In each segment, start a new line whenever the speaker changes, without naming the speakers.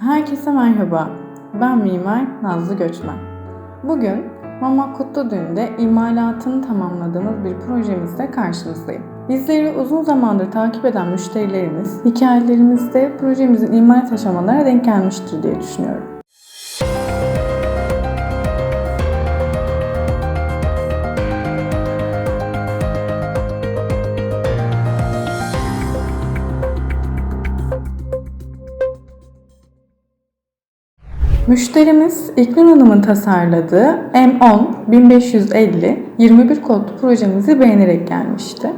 Herkese merhaba. Ben mimar Nazlı Göçmen. Bugün Mamak Kutlu Düğün'de imalatını tamamladığımız bir projemizle karşınızdayım. Bizleri uzun zamandır takip eden müşterilerimiz hikayelerimizde projemizin imalat aşamalarına denk gelmiştir diye düşünüyorum. Müşterimiz İknur Hanım'ın tasarladığı M10 1550 21 kodlu projemizi beğenerek gelmişti.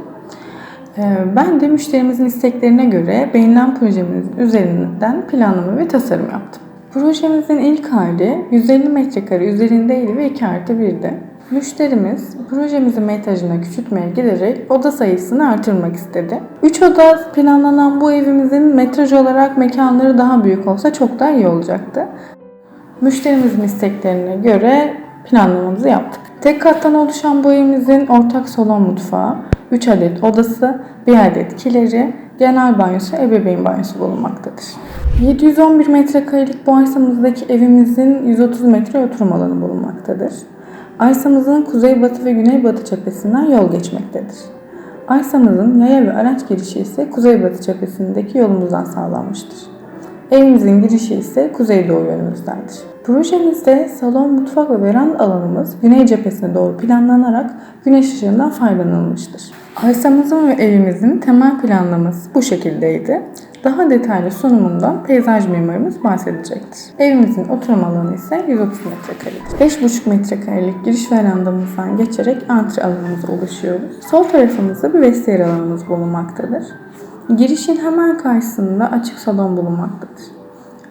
Ee, Ben de müşterimizin isteklerine göre beğenilen projemizin üzerinden planlama ve tasarım yaptım. Projemizin ilk hali 150 metrekare üzerindeydi ve 2 artı 1'di. Müşterimiz projemizin metrajını küçültmeye giderek oda sayısını artırmak istedi. 3 oda planlanan bu evimizin metraj olarak mekanları daha büyük olsa çok daha iyi olacaktı. Müşterimizin isteklerine göre planlamamızı yaptık. Tek kattan oluşan bu evimizin ortak salon mutfağı, 3 adet odası, 1 adet kileri, genel banyosu, ebeveyn banyosu bulunmaktadır. 711 metrekarelik bu arsamızdaki evimizin 130 metre oturum alanı bulunmaktadır. Arsamızın kuzeybatı ve güneybatı cephesinden yol geçmektedir. Arsamızın yaya ve araç girişi ise kuzeybatı cephesindeki yolumuzdan sağlanmıştır. Evimizin girişi ise kuzeydoğu yönümüzdendir. Projemizde salon, mutfak ve veranda alanımız güney cephesine doğru planlanarak güneş ışığından faydalanılmıştır. Arsamızın ve evimizin temel planlaması bu şekildeydi. Daha detaylı sunumundan peyzaj mimarımız bahsedecektir. Evimizin oturum alanı ise 130 metrekaredir. 5,5 metrekarelik giriş verandamızdan geçerek antre alanımıza ulaşıyoruz. Sol tarafımızda bir vestiyer alanımız bulunmaktadır. Girişin hemen karşısında açık salon bulunmaktadır.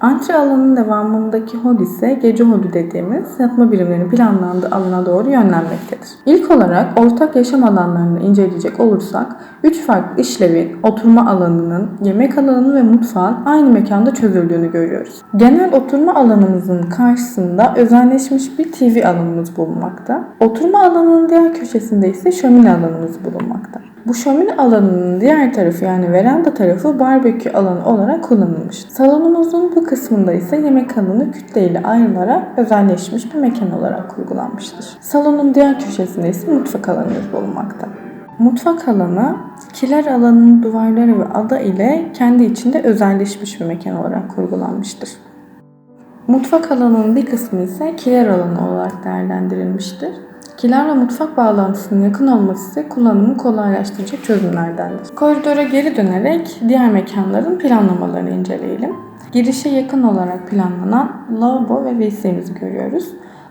Antre alanının devamındaki hol ise gece holü dediğimiz yatma birimlerinin planlandığı alana doğru yönlenmektedir. İlk olarak ortak yaşam alanlarını inceleyecek olursak 3 farklı işlevin oturma alanının, yemek alanının ve mutfağın aynı mekanda çözüldüğünü görüyoruz. Genel oturma alanımızın karşısında özelleşmiş bir TV alanımız bulunmakta. Oturma alanının diğer köşesinde ise şömine alanımız bulunmakta. Bu şömine alanının diğer tarafı yani veranda tarafı barbekü alanı olarak kullanılmış. Salonumuzun bu kısmında ise yemek alanı kütle ile ayrılarak özelleşmiş bir mekan olarak kurgulanmıştır. Salonun diğer köşesinde ise mutfak alanımız bulunmakta. Mutfak alanı kiler alanının duvarları ve ada ile kendi içinde özelleşmiş bir mekan olarak kurgulanmıştır. Mutfak alanının bir kısmı ise kiler alanı olarak değerlendirilmiştir. Kilerle mutfak bağlantısının yakın olması kullanımı kolaylaştıracak çözümlerdendir. Koridora geri dönerek diğer mekanların planlamalarını inceleyelim. Girişe yakın olarak planlanan lavabo ve WC'mizi görüyoruz.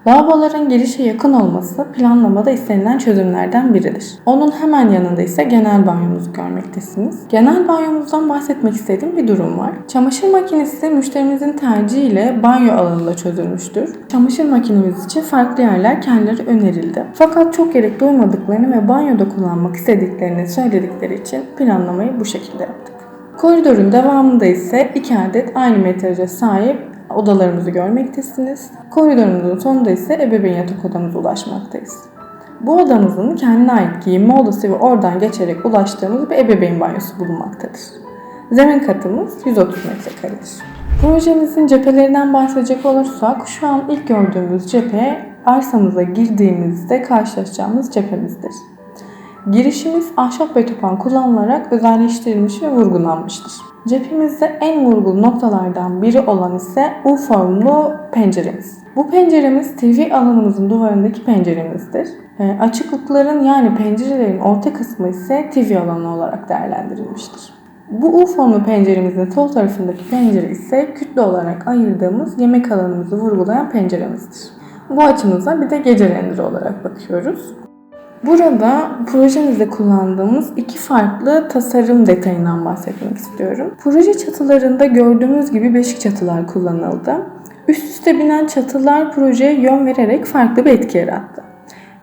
Lavaboların girişe yakın olması planlamada istenilen çözümlerden biridir. Onun hemen yanında ise genel banyomuzu görmektesiniz. Genel banyomuzdan bahsetmek istediğim bir durum var. Çamaşır makinesi müşterimizin tercihiyle banyo alanında çözülmüştür. Çamaşır makinemiz için farklı yerler kendileri önerildi. Fakat çok gerek duymadıklarını ve banyoda kullanmak istediklerini söyledikleri için planlamayı bu şekilde yaptık. Koridorun devamında ise iki adet aynı metraja sahip odalarımızı görmektesiniz. Koridorumuzun sonunda ise ebeveyn yatak odamıza ulaşmaktayız. Bu odamızın kendine ait giyinme odası ve oradan geçerek ulaştığımız bir ebeveyn banyosu bulunmaktadır. Zemin katımız 130 metrekaredir. Projemizin cephelerinden bahsedecek olursak şu an ilk gördüğümüz cephe arsamıza girdiğimizde karşılaşacağımız cephemizdir. Girişimiz ahşap ve topan kullanılarak özelleştirilmiş ve vurgulanmıştır. Cephemizde en vurgulu noktalardan biri olan ise U formlu penceremiz. Bu penceremiz TV alanımızın duvarındaki penceremizdir. E, açıklıkların yani pencerelerin orta kısmı ise TV alanı olarak değerlendirilmiştir. Bu U formlu penceremizin sol tarafındaki pencere ise kütle olarak ayırdığımız yemek alanımızı vurgulayan penceremizdir. Bu açımıza bir de gece renderi olarak bakıyoruz. Burada projemizde kullandığımız iki farklı tasarım detayından bahsetmek istiyorum. Proje çatılarında gördüğümüz gibi beşik çatılar kullanıldı. Üst üste binen çatılar projeye yön vererek farklı bir etki yarattı.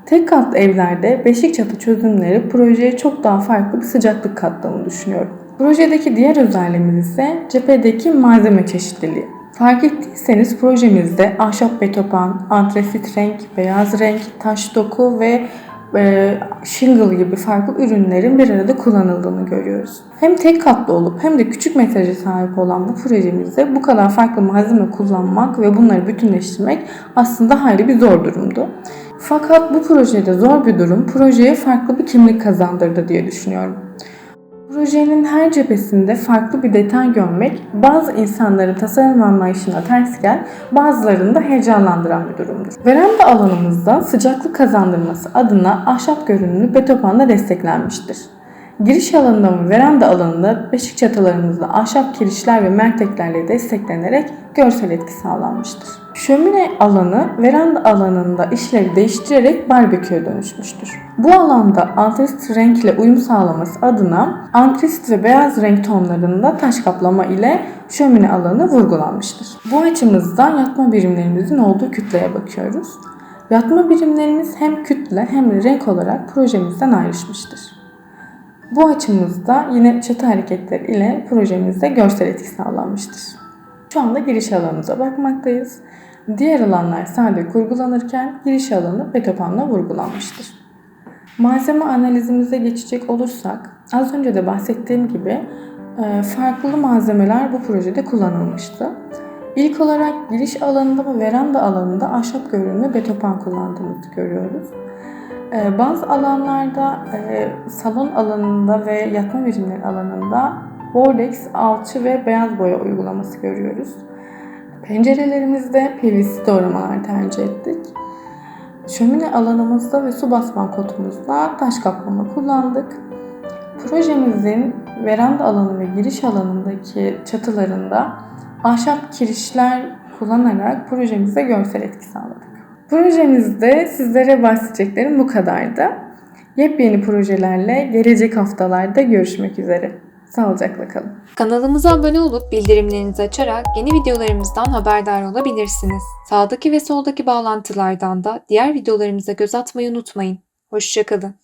Tek katlı evlerde beşik çatı çözümleri projeye çok daha farklı bir sıcaklık kattığını düşünüyorum. Projedeki diğer özelliğimiz ise cephedeki malzeme çeşitliliği. Fark ettiyseniz projemizde ahşap betopan, antrasit renk, beyaz renk, taş doku ve shingle gibi farklı ürünlerin bir arada kullanıldığını görüyoruz. Hem tek katlı olup hem de küçük metraja sahip olan bu projemizde bu kadar farklı malzeme kullanmak ve bunları bütünleştirmek aslında hayli bir zor durumdu. Fakat bu projede zor bir durum projeye farklı bir kimlik kazandırdı diye düşünüyorum. Projenin her cephesinde farklı bir detay görmek bazı insanların tasarım anlayışına tersken bazılarını da heyecanlandıran bir durumdur. Veranda alanımızda sıcaklık kazandırması adına ahşap görünümlü betopanla desteklenmiştir. Giriş alanında ve veranda alanında beşik çatılarımızda ahşap kirişler ve merteklerle desteklenerek görsel etki sağlanmıştır. Şömine alanı veranda alanında işlevi değiştirerek barbeküye dönüşmüştür. Bu alanda antrist renkle uyum sağlaması adına antrist ve beyaz renk tonlarında taş kaplama ile şömine alanı vurgulanmıştır. Bu açımızda yatma birimlerimizin olduğu kütleye bakıyoruz. Yatma birimlerimiz hem kütle hem de renk olarak projemizden ayrışmıştır. Bu açımızda yine çatı hareketleri ile projemizde görsel etki sağlanmıştır. Şu anda giriş alanımıza bakmaktayız. Diğer alanlar sade kurgulanırken giriş alanı betopanla vurgulanmıştır. Malzeme analizimize geçecek olursak az önce de bahsettiğim gibi e, farklı malzemeler bu projede kullanılmıştı. İlk olarak giriş alanında ve veranda alanında ahşap görünümlü betopan kullandığımızı görüyoruz. E, Bazı alanlarda e, salon alanında ve yatma birimleri alanında bordex, alçı ve beyaz boya uygulaması görüyoruz. Pencerelerimizde PVC doğramalar tercih ettik. Şömine alanımızda ve su basma kotumuzda taş kaplama kullandık. Projemizin veranda alanı ve giriş alanındaki çatılarında ahşap kirişler kullanarak projemize görsel etki sağladık. Projemizde sizlere bahsedeceklerim bu kadardı. Yepyeni projelerle gelecek haftalarda görüşmek üzere. Sağlıcakla kalın.
Kanalımıza abone olup bildirimlerinizi açarak yeni videolarımızdan haberdar olabilirsiniz. Sağdaki ve soldaki bağlantılardan da diğer videolarımıza göz atmayı unutmayın. Hoşçakalın.